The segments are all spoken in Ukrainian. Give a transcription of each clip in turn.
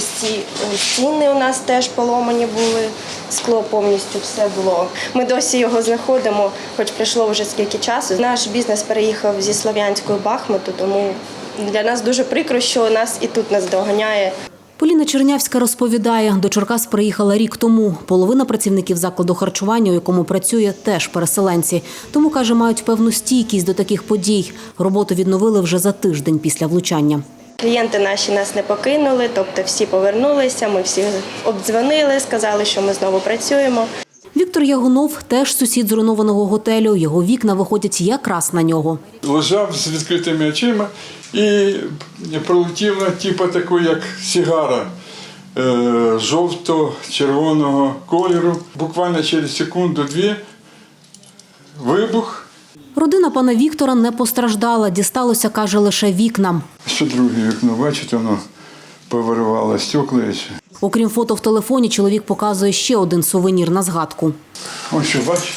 ось ці е, стіни у нас теж поломані були. Скло повністю все було. Ми досі його знаходимо, хоч пройшло вже скільки часу. Наш бізнес переїхав зі Слов'янської Бахмуту, тому для нас дуже прикро, що нас і тут нас доганяє. Поліна Чернявська розповідає, до Черкас приїхала рік тому. Половина працівників закладу харчування, у якому працює, теж переселенці. Тому каже, мають певну стійкість до таких подій. Роботу відновили вже за тиждень після влучання. Клієнти наші нас не покинули, тобто всі повернулися. Ми всі обдзвонили, сказали, що ми знову працюємо. Віктор Ягунов теж сусід зруйнованого готелю. Його вікна виходять якраз на нього. лежав з відкритими очима і пролетіла, типу такої, як сігара е, жовто-червоного кольору. Буквально через секунду-дві вибух. Родина пана Віктора не постраждала. Дісталося, каже, лише вікнам. Що друге вікно, бачите, воно повиривало стекла. Окрім фото в телефоні, чоловік показує ще один сувенір на згадку. Ось що, бачите?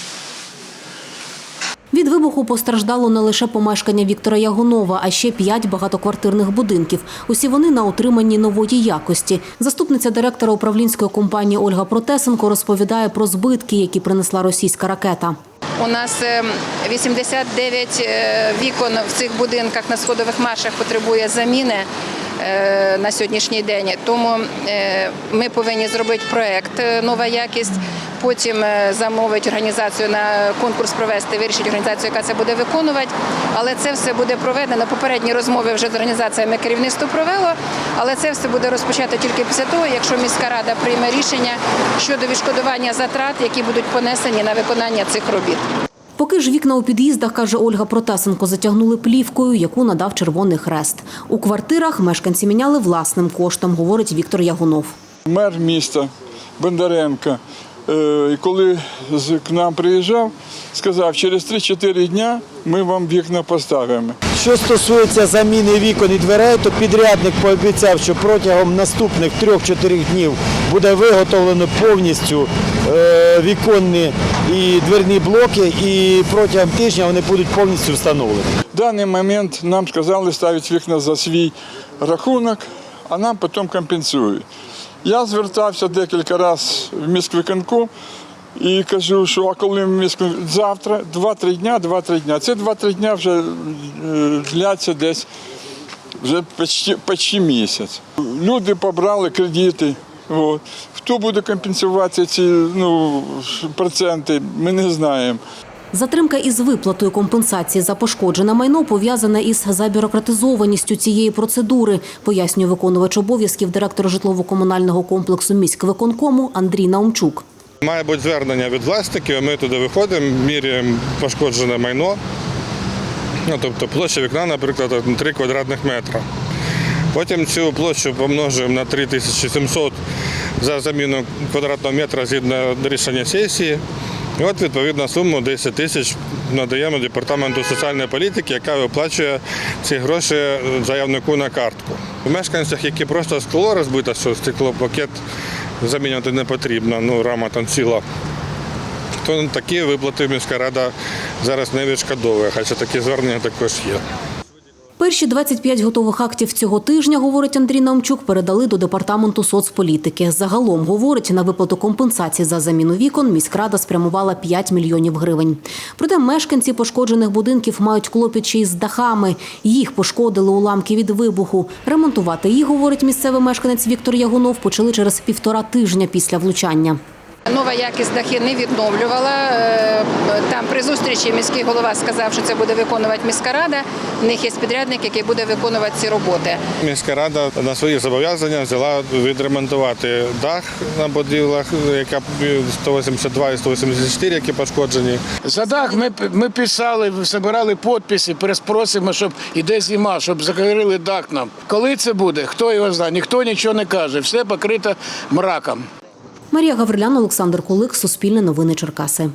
Від вибуху постраждало не лише помешкання Віктора Ягунова, а ще п'ять багатоквартирних будинків. Усі вони на утриманні нової якості. Заступниця директора управлінської компанії Ольга Протесенко розповідає про збитки, які принесла російська ракета. У нас е, 89 е, вікон в цих будинках на сходових маршах потребує заміни е, на сьогоднішній день. Тому е, ми повинні зробити проект е, Нова якість. Потім е, замовить організацію на конкурс провести, вирішить організацію, яка це буде виконувати. Але це все буде проведено. Попередні розмови вже з організаціями керівництво провело. Але це все буде розпочато тільки після того, якщо міська рада прийме рішення щодо відшкодування затрат, які будуть понесені на виконання цих робіт. Поки ж вікна у під'їздах, каже Ольга Протасенко, затягнули плівкою, яку надав Червоний Хрест. У квартирах мешканці міняли власним коштом, говорить Віктор Ягунов. Мер міста Бондаренко, коли к нам приїжджав, сказав, через 3-4 дня ми вам вікна поставимо. Що стосується заміни вікон і дверей, то підрядник пообіцяв, що протягом наступних 3-4 днів буде виготовлено повністю е, віконні і дверні блоки, і протягом тижня вони будуть повністю встановлені. В даний момент нам сказали ставити вікна за свій рахунок, а нам потім компенсують. Я звертався декілька разів в міськвиконком і кажу, що а коли міськ... завтра, 2-3 дня, 2-3 дня. Це 2-3 дня вже е, дляться десь вже почти, почти місяць. Люди побрали кредити. От. Хто буде компенсувати ці ну, проценти, ми не знаємо. Затримка із виплатою компенсації за пошкоджене майно пов'язана із забюрократизованістю цієї процедури, пояснює виконувач обов'язків директора житлово-комунального комплексу міськвиконкому Андрій Наумчук. Має бути звернення від власників, ми туди виходимо, міряємо пошкоджене майно. Ну, тобто площа вікна, наприклад, 3 квадратних метра. Потім цю площу помножуємо на 3700 за заміну квадратного метра згідно рішення сесії. От відповідна суму 10 тисяч надаємо департаменту соціальної політики, яка виплачує ці гроші заявнику на картку. У мешканцях, які просто скло розбите, що стеклопакет замінювати не потрібно, ну рама там ціла. То такі виплати міська рада зараз не відшкодовує, хоча такі звернення також є. Перші 25 готових актів цього тижня, говорить Андрій Наумчук, передали до департаменту соцполітики. Загалом, говорить, на виплату компенсації за заміну вікон міськрада спрямувала 5 мільйонів гривень. Проте мешканці пошкоджених будинків мають клопіт ще й з дахами. Їх пошкодили уламки від вибуху. Ремонтувати їх, говорить місцевий мешканець Віктор Ягунов, почали через півтора тижня після влучання. Нова якість дахи не відновлювала. Е, Там при зустрічі міський голова сказав, що це буде виконувати міська рада. В них є підрядник, який буде виконувати ці роботи. Міська рада на свої зобов'язання взяла відремонтувати дах на будівлях, яка 182 і 184, які пошкоджені. За дах ми, ми писали, збирали підписи, переспросимо, щоб іде зима, щоб закрили дах нам. Коли це буде, хто його знає, ніхто нічого не каже, все покрито мраком. Марія Гаврилян, Олександр Кулик, Суспільне новини Черкаси.